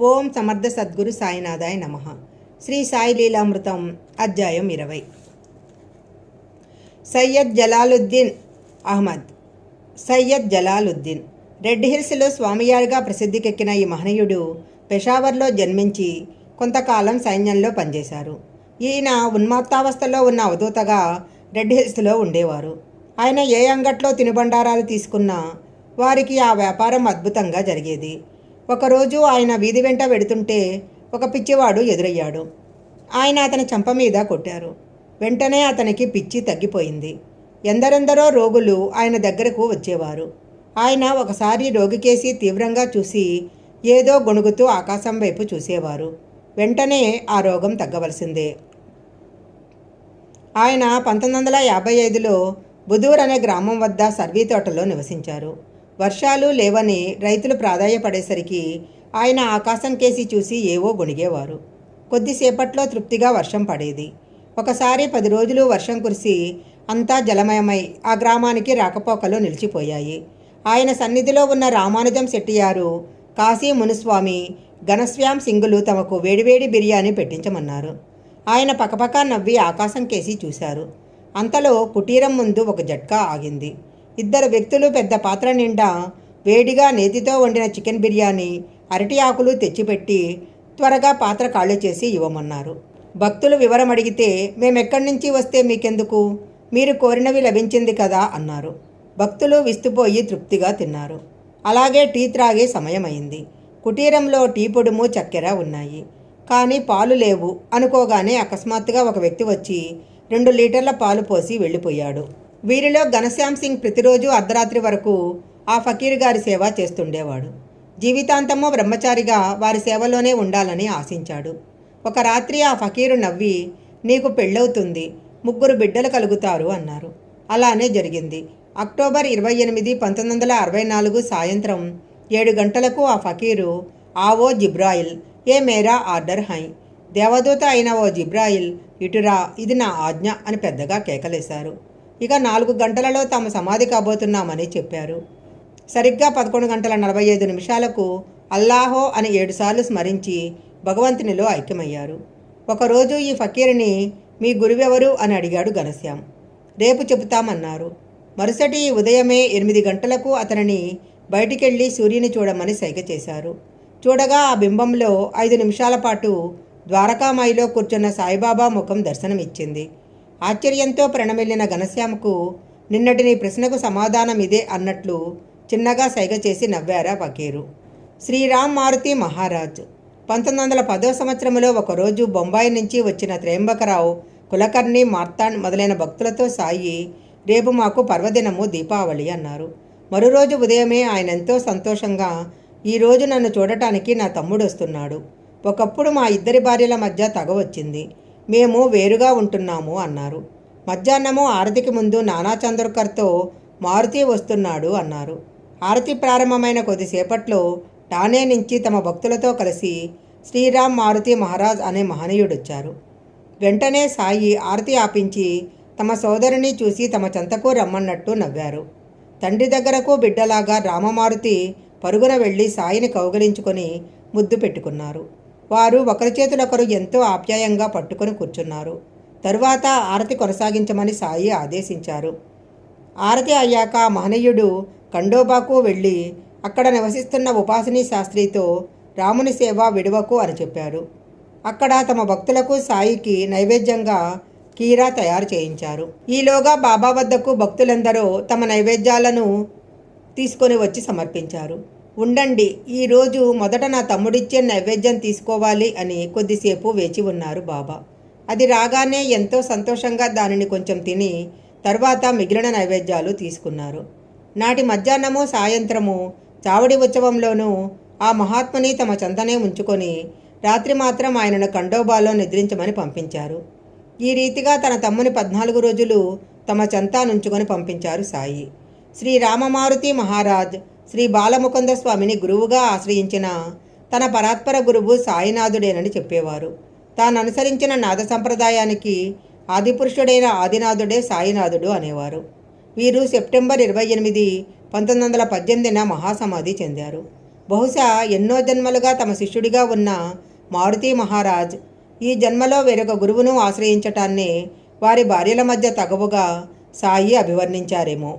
ఓం సమర్థ సద్గురు సాయినాథాయ నమ. శ్రీ సాయి లీలామృతం అధ్యాయం ఇరవై. సయ్యద్ జలాలుద్దీన్ అహ్మద్. సయ్యద్ జలాలుద్దీన్. రెడ్ హిల్స్లో స్వామియారిగా ప్రసిద్ధికెక్కిన ఈ మహనీయుడు పెషావర్లో జన్మించి కొంతకాలం సైన్యంలో పనిచేశారు. ఈయన ఉన్మత్తావస్థలో ఉన్న అవధూతగా రెడ్ హిల్స్లో ఉండేవారు. ఆయన ఏ అంగట్లో తినుబండారాలు తీసుకున్నా వారికి ఆ వ్యాపారం అద్భుతంగా జరిగేది. ఒకరోజు ఆయన వీధి వెంట వెడుతుంటే ఒక పిచ్చివాడు ఎదురయ్యాడు. ఆయన అతని చంప మీద కొట్టారు. వెంటనే అతనికి పిచ్చి తగ్గిపోయింది. ఎందరెందరో రోగులు ఆయన దగ్గరకు వచ్చేవారు. ఆయన ఒకసారి రోగికేసి తీవ్రంగా చూసి ఏదో గొణుగుతూ ఆకాశం వైపు చూసేవారు. వెంటనే ఆ రోగం తగ్గవలసిందే. ఆయన పంతొమ్మిది వందల యాభై ఐదులో బుదూర్ అనే గ్రామం వద్ద సర్వీ తోటలో నివసించారు. వర్షాలు లేవని రైతులు ప్రాధాయపడేసరికి ఆయన ఆకాశం కేసి చూసి ఏవో గొణిగేవారు. కొద్దిసేపట్లో తృప్తిగా వర్షం పడేది. ఒకసారి పది రోజులు వర్షం కురిసి అంతా జలమయమై ఆ గ్రామానికి రాకపోకలు నిలిచిపోయాయి. ఆయన సన్నిధిలో ఉన్న రామానుజం శెట్టియారు కాశీ మునుస్వామి ఘనశ్యామ్ సింగులు తమకు వేడివేడి బిర్యానీ పెట్టించమన్నారు. ఆయన పకపక నవ్వి ఆకాశం కేసి చూశారు. అంతలో కుటీరం ముందు ఒక జట్కా ఆగింది. ఇద్దరు వ్యక్తులు పెద్ద పాత్ర నిండా వేడిగా నేతితో వండిన చికెన్ బిర్యానీ అరటి ఆకులు తెచ్చిపెట్టి త్వరగా పాత్ర ఖాళీ చేసి ఇవ్వమన్నారు. భక్తులు వివరం అడిగితే మేమెక్కడి నుంచి వస్తే మీకెందుకు? మీరు కోరినవి లభించింది కదా అన్నారు. భక్తులు విస్తుపోయి తృప్తిగా తిన్నారు. అలాగే టీ త్రాగే సమయమైంది. కుటీరంలో టీ పొడుము చక్కెర ఉన్నాయి. కానీ పాలు లేవు అనుకోగానే అకస్మాత్తుగా ఒక వ్యక్తి వచ్చి రెండు లీటర్ల పాలు పోసి వెళ్ళిపోయాడు. వీరిలో ఘనశ్యామ్ సింగ్ ప్రతిరోజు అర్ధరాత్రి వరకు ఆ ఫకీర్ గారి సేవ చేస్తుండేవాడు. జీవితాంతము బ్రహ్మచారిగా వారి సేవలోనే ఉండాలని ఆశించాడు. ఒక రాత్రి ఆ ఫకీరు నవ్వి నీకు పెళ్ళవుతుంది ముగ్గురు బిడ్డలు కలుగుతారు అన్నారు. అలానే జరిగింది. అక్టోబర్ ఇరవై ఎనిమిది పంతొమ్మిది వందల అరవై నాలుగు సాయంత్రం ఏడు గంటలకు ఆ ఫకీరు ఆవో జిబ్రాయిల్ ఏ మేరా ఆర్డర్ హై దేవదూత అయిన ఓ జిబ్రాయిల్ ఇటురా ఇది నా ఆజ్ఞ అని పెద్దగా కేకలేశారు. ఇక నాలుగు గంటలలో తాము సమాధి కాబోతున్నామని చెప్పారు. సరిగ్గా పదకొండు గంటల నలభై ఐదు నిమిషాలకు అల్లాహో అని ఏడుసార్లు స్మరించి భగవంతునిలో ఐక్యమయ్యారు. ఒకరోజు ఈ ఫకీరుని మీ గురువెవరు అని అడిగాడు ఘనశ్యాం రేపు చెబుతామన్నారు. మరుసటి ఉదయమే ఎనిమిది గంటలకు అతనిని బయటికెళ్ళి సూర్యుని చూడమని సైగ చేశారు. చూడగా ఆ బింబంలో ఐదు నిమిషాల పాటు ద్వారకామాయిలో కూర్చున్న సాయిబాబా ముఖం దర్శనమిచ్చింది. ఆశ్చర్యంతో ప్రణమిల్లిన ఘనశ్యామకు నిన్నటి నీ ప్రశ్నకు సమాధానం ఇదే అన్నట్లు చిన్నగా సైగ చేసి నవ్వారా పకీరు శ్రీరామ్ మారుతి మహారాజ్. పంతొమ్మిది వందల పదో సంవత్సరంలో ఒకరోజు బొంబాయి నుంచి వచ్చిన త్రయంబకరావు కులకర్ణి మార్తాండ్ మొదలైన భక్తులతో సాయి రేపు మాకు పర్వదినము దీపావళి అన్నారు. మరోరోజు ఉదయమే ఆయన ఎంతో సంతోషంగా ఈరోజు నన్ను చూడటానికి నా తమ్ముడు వస్తున్నాడు. ఒకప్పుడు మా ఇద్దరి భార్యల మధ్య తగ వచ్చింది. మేము వేరుగా ఉంటున్నాము అన్నారు. మధ్యాహ్నము ఆరతికి ముందు నానా చంద్రకర్తో మారుతి వస్తున్నాడు అన్నారు. ఆరతి ప్రారంభమైన కొద్దిసేపట్లో టానే నుంచి తమ భక్తులతో కలిసి శ్రీరామ్ మారుతి మహారాజ్ అనే మహనీయుడొచ్చారు. వెంటనే సాయి ఆరతి ఆపించి తమ సోదరుని చూసి తమ చెంతకు రమ్మన్నట్టు నవ్వారు. తండ్రి దగ్గరకు బిడ్డలాగా రామమారుతి పరుగున వెళ్ళి సాయిని కౌగలించుకొని ముద్దు పెట్టుకున్నారు. వారు ఒకరి చేతులొకరు ఎంతో ఆప్యాయంగా పట్టుకొని కూర్చున్నారు. తరువాత ఆరతి కొనసాగించమని సాయి ఆదేశించారు. ఆరతి అయ్యాక మహనీయుడు ఖండోబాకు వెళ్ళి అక్కడ నివసిస్తున్న ఉపాసిని శాస్త్రితో రాముని సేవ విడువకు అని చెప్పారు. అక్కడ తమ భక్తులకు సాయికి నైవేద్యంగా కీరా తయారు చేయించారు. ఈలోగా బాబా వద్దకు భక్తులందరూ తమ నైవేద్యాలను తీసుకొని వచ్చి సమర్పించారు. ఉండండి ఈరోజు మొదట నా తమ్ముడిచ్చే నైవేద్యం తీసుకోవాలి అని కొద్దిసేపు వేచి ఉన్నారు బాబా. అది రాగానే ఎంతో సంతోషంగా దానిని కొంచెం తిని తర్వాత మిగిలిన నైవేద్యాలు తీసుకున్నారు. నాటి మధ్యాహ్నము సాయంత్రము చావడి ఉత్సవంలోనూ ఆ మహాత్ముని తమ చెంతనే ఉంచుకొని రాత్రి మాత్రం ఆయనను కండోబాలో నిద్రించమని పంపించారు. ఈ రీతిగా తన తమ్ముని పద్నాలుగు రోజులు తమ చెంతా నుంచుకొని పంపించారు సాయి. శ్రీ రామమారుతి మహారాజ్ శ్రీ బాలముకుంద స్వామిని గురువుగా ఆశ్రయించిన తన పరాత్పర గురువు సాయినాథుడేనని చెప్పేవారు. తాను అనుసరించిన నాద సంప్రదాయానికి ఆదిపురుషుడైన ఆదినాథుడే సాయినాథుడు అనేవారు. వీరు సెప్టెంబర్ ఇరవై ఎనిమిది పంతొమ్మిది వందల పద్దెనిమిదిన మహాసమాధి చెందారు. బహుశా ఎన్నో జన్మలుగా తమ శిష్యుడిగా ఉన్న మారుతి మహారాజ్ ఈ జన్మలో వేరొక గురువును ఆశ్రయించటాన్నే వారి భార్యల మధ్య తగవుగా సాయి అభివర్ణించారేమో.